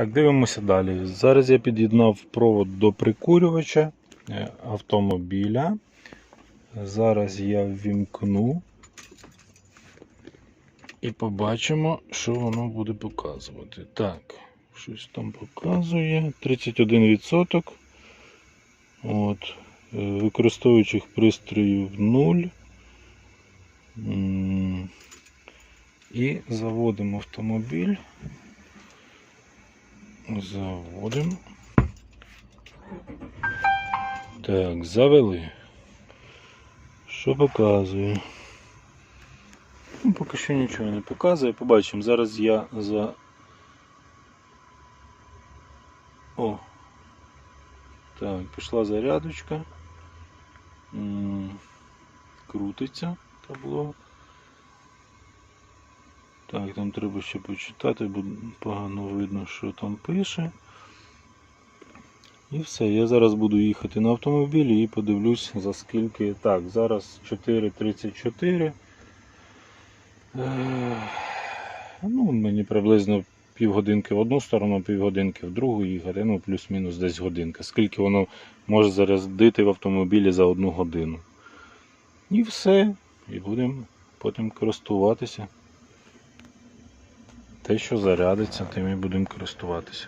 Так, дивимося далі. Зараз я під'єднав провод до прикурювача е, автомобіля. Зараз я ввімкну і побачимо, що воно буде показувати. Так, щось там показує. 31%. От. е, Використовуючих пристроїв 0. І заводимо автомобіль. Заводимо. Так, завели. Що показує? Ну, поки що нічого не показує. Побачимо. Зараз я за. О! Так, пішла зарядочка. Крутиться табло. Так, там треба ще почитати, бо погано видно, що там пише. І все, я зараз буду їхати на автомобілі і подивлюсь за скільки. Так, зараз 4.34. Е, Ну, мені приблизно півгодинки в одну сторону, півгодинки в другу їхати, ну плюс-мінус десь годинка. Скільки воно може зарядити в автомобілі за одну годину. І все. І будемо потім користуватися. Те, що зарядиться, тим і будемо користуватися.